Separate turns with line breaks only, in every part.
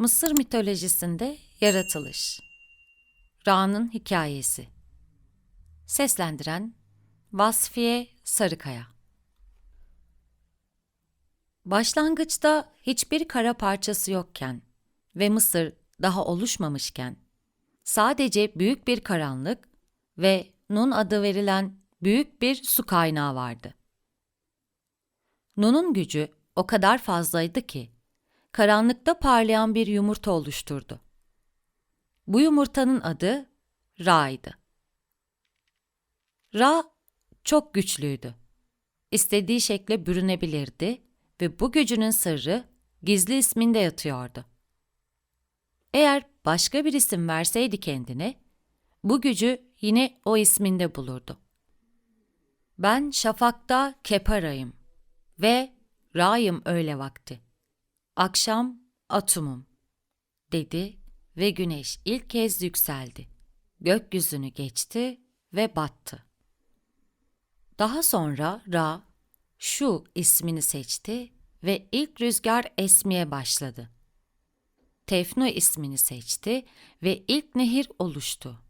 Mısır mitolojisinde yaratılış. Ra'nın hikayesi. Seslendiren Vasfiye Sarıkaya. Başlangıçta hiçbir kara parçası yokken ve Mısır daha oluşmamışken sadece büyük bir karanlık ve Nun adı verilen büyük bir su kaynağı vardı. Nun'un gücü o kadar fazlaydı ki karanlıkta parlayan bir yumurta oluşturdu. Bu yumurtanın adı Ra'ydı. Ra çok güçlüydü. İstediği şekle bürünebilirdi ve bu gücünün sırrı gizli isminde yatıyordu. Eğer başka bir isim verseydi kendine, bu gücü yine o isminde bulurdu. Ben şafakta keparayım ve Ra'yım öyle vakti. Akşam atumum, dedi ve güneş ilk kez yükseldi. Gökyüzünü geçti ve battı. Daha sonra Ra, şu ismini seçti ve ilk rüzgar esmeye başladı. Tefnu ismini seçti ve ilk nehir oluştu.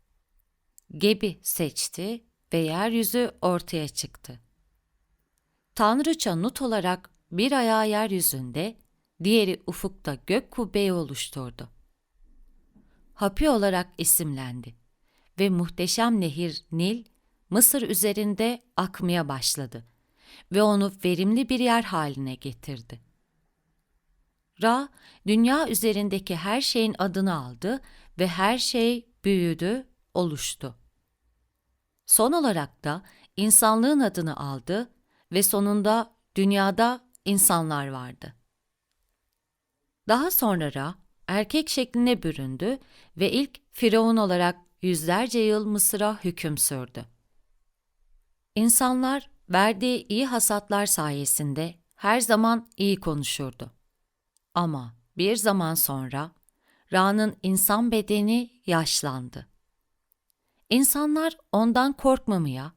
Gebi seçti ve yeryüzü ortaya çıktı. Tanrıça Nut olarak bir ayağı yeryüzünde, diğeri ufukta gök kubbeyi oluşturdu. Hapi olarak isimlendi ve muhteşem nehir Nil, Mısır üzerinde akmaya başladı ve onu verimli bir yer haline getirdi. Ra, dünya üzerindeki her şeyin adını aldı ve her şey büyüdü, oluştu. Son olarak da insanlığın adını aldı ve sonunda dünyada insanlar vardı. Daha sonra Ra, erkek şekline büründü ve ilk firavun olarak yüzlerce yıl Mısır'a hüküm sürdü. İnsanlar verdiği iyi hasatlar sayesinde her zaman iyi konuşurdu. Ama bir zaman sonra Ra'nın insan bedeni yaşlandı. İnsanlar ondan korkmamaya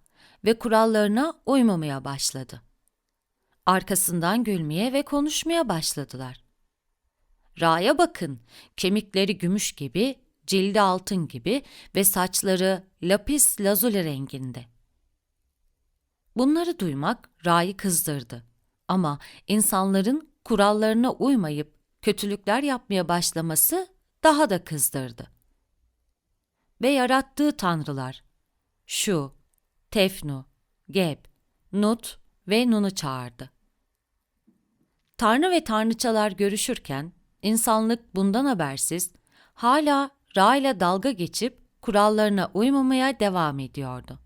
ve kurallarına uymamaya başladı. Arkasından gülmeye ve konuşmaya başladılar. Ra'ya bakın, kemikleri gümüş gibi, cildi altın gibi ve saçları lapis lazuli renginde. Bunları duymak Ra'yı kızdırdı. Ama insanların kurallarına uymayıp kötülükler yapmaya başlaması daha da kızdırdı. Ve yarattığı tanrılar, Şu, Tefnu, Geb, Nut ve Nun'u çağırdı. Tanrı ve tanrıçalar görüşürken insanlık bundan habersiz hala Ra ile dalga geçip kurallarına uymamaya devam ediyordu.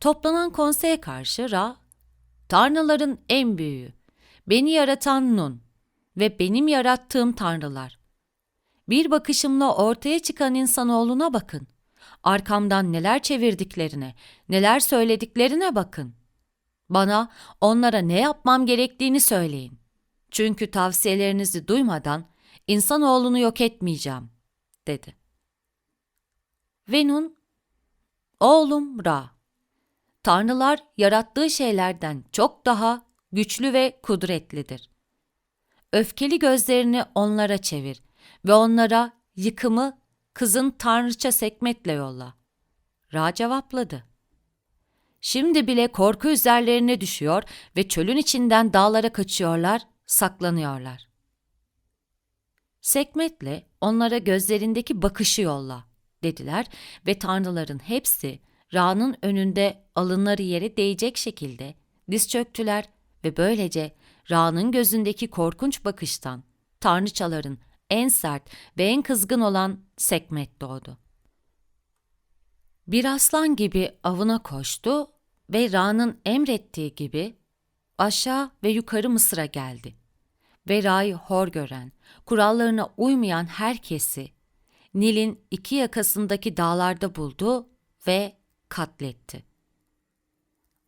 Toplanan konseye karşı Ra, Tanrıların en büyüğü, beni yaratan Nun ve benim yarattığım tanrılar. Bir bakışımla ortaya çıkan insanoğluna bakın. Arkamdan neler çevirdiklerine, neler söylediklerine bakın. Bana onlara ne yapmam gerektiğini söyleyin. Çünkü tavsiyelerinizi duymadan insanoğlunu yok etmeyeceğim, dedi. Ve Nun, oğlum Ra, tanrılar yarattığı şeylerden çok daha güçlü ve kudretlidir. Öfkeli gözlerini onlara çevir ve onlara yıkımı kızın tanrıça Sekmet'le yolla. Ra cevapladı. Şimdi bile korku üzerlerine düşüyor ve çölün içinden dağlara kaçıyorlar, saklanıyorlar. Sekmet'le onlara gözlerindeki bakışı yolla, dediler ve tanrıların hepsi Ra'nın önünde alınları yere değecek şekilde diz çöktüler ve böylece Ra'nın gözündeki korkunç bakıştan tanrıçaların en sert ve en kızgın olan Sekmet doğdu. Bir aslan gibi avına koştu ve Ra'nın emrettiği gibi aşağı ve yukarı Mısır'a geldi. Ve Ra'yı hor gören, kurallarına uymayan herkesi Nil'in iki yakasındaki dağlarda buldu ve katletti.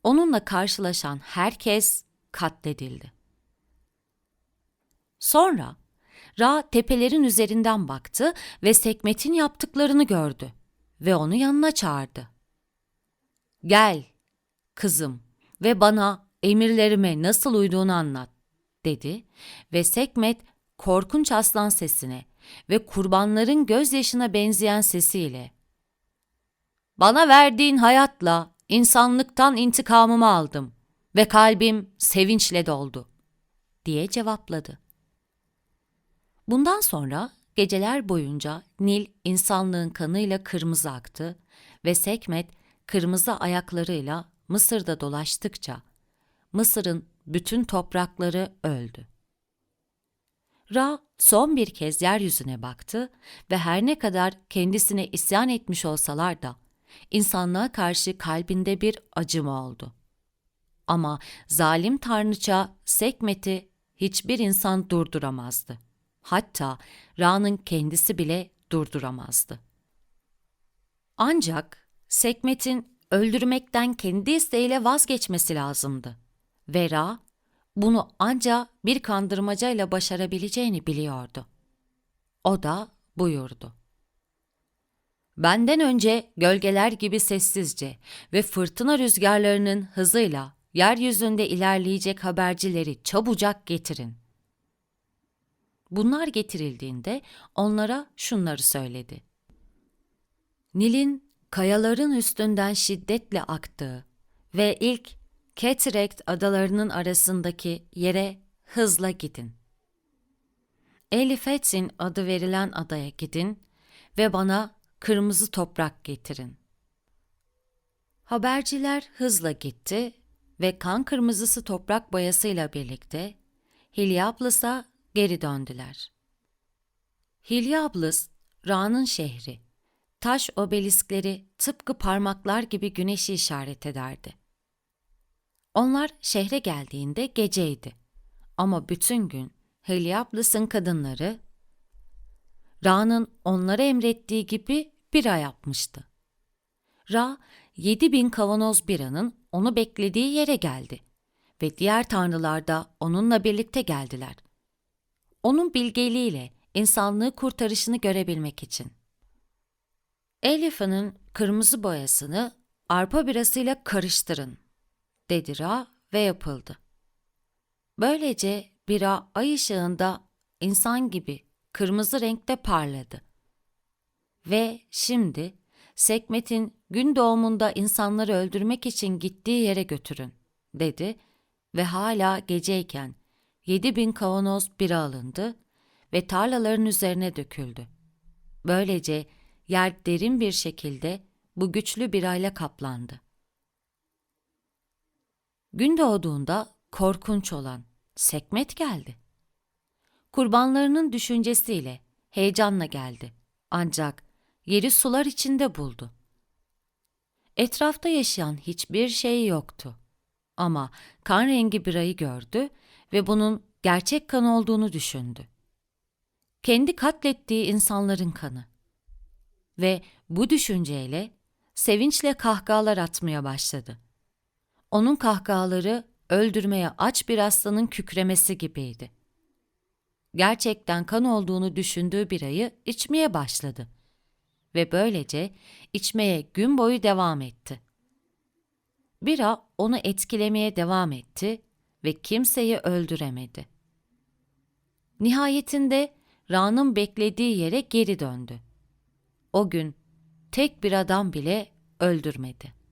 Onunla karşılaşan herkes katledildi. Sonra Ra tepelerin üzerinden baktı ve Sekmet'in yaptıklarını gördü ve onu yanına çağırdı. Gel, kızım ve bana emirlerime nasıl uyduğunu anlat, dedi ve Sekmet korkunç aslan sesine ve kurbanların gözyaşına benzeyen sesiyle ''Bana verdiğin hayatla insanlıktan intikamımı aldım ve kalbim sevinçle doldu.'' diye cevapladı. Bundan sonra geceler boyunca Nil insanlığın kanıyla kırmızı aktı ve Sekmet kırmızı ayaklarıyla Mısır'da dolaştıkça Mısır'ın bütün toprakları öldü. Ra son bir kez yeryüzüne baktı ve her ne kadar kendisine isyan etmiş olsalar da insanlığa karşı kalbinde bir acıma oldu. Ama zalim tanrıça Sekmet'i hiçbir insan durduramazdı. Hatta Ra'nın kendisi bile durduramazdı. Ancak Sekmet'in öldürmekten kendi isteğiyle vazgeçmesi lazımdı. Ve Ra bunu anca bir kandırmacayla başarabileceğini biliyordu. O da buyurdu. Benden önce gölgeler gibi sessizce ve fırtına rüzgarlarının hızıyla yeryüzünde ilerleyecek habercileri çabucak getirin. Bunlar getirildiğinde onlara şunları söyledi. Nil'in kayaların üstünden şiddetle aktığı ve ilk Cataract adalarının arasındaki yere hızla gidin. Elifetsin adı verilen adaya gidin ve bana kırmızı toprak getirin. Haberciler hızla gitti ve kan kırmızısı toprak boyasıyla birlikte Heliopolos'a geri döndüler. Heliopolis, Ra'nın şehri. Taş obeliskleri tıpkı parmaklar gibi güneşi işaret ederdi. Onlar şehre geldiğinde geceydi. Ama bütün gün Heliopolis'in kadınları Ra'nın onlara emrettiği gibi bira yapmıştı. Ra, yedi bin kavanoz biranın onu beklediği yere geldi ve diğer tanrılar da onunla birlikte geldiler. Onun bilgeliğiyle insanlığı kurtarışını görebilmek için. Elifa'nın kırmızı boyasını arpa birasıyla karıştırın, dedi Ra ve yapıldı. Böylece bira ay ışığında insan gibi kırmızı renkte parladı. Ve şimdi Sekmet'in gün doğumunda insanları öldürmek için gittiği yere götürün, dedi ve hala geceyken yedi bin kavanoz bira alındı ve tarlaların üzerine döküldü. Böylece yer derin bir şekilde bu güçlü birayla kaplandı. Gün doğduğunda korkunç olan Sekmet geldi. Kurbanlarının düşüncesiyle, heyecanla geldi. Ancak yeri sular içinde buldu. Etrafta yaşayan hiçbir şey yoktu. Ama kan rengi birayı gördü ve bunun gerçek kan olduğunu düşündü. Kendi katlettiği insanların kanı. Ve bu düşünceyle sevinçle kahkahalar atmaya başladı. Onun kahkahaları öldürmeye aç bir aslanın kükremesi gibiydi. Gerçekten kan olduğunu düşündüğü birayı içmeye başladı ve böylece içmeye gün boyu devam etti. Bira onu etkilemeye devam etti ve kimseyi öldüremedi. Nihayetinde Ra'nın beklediği yere geri döndü. O gün tek bir adam bile öldürmedi.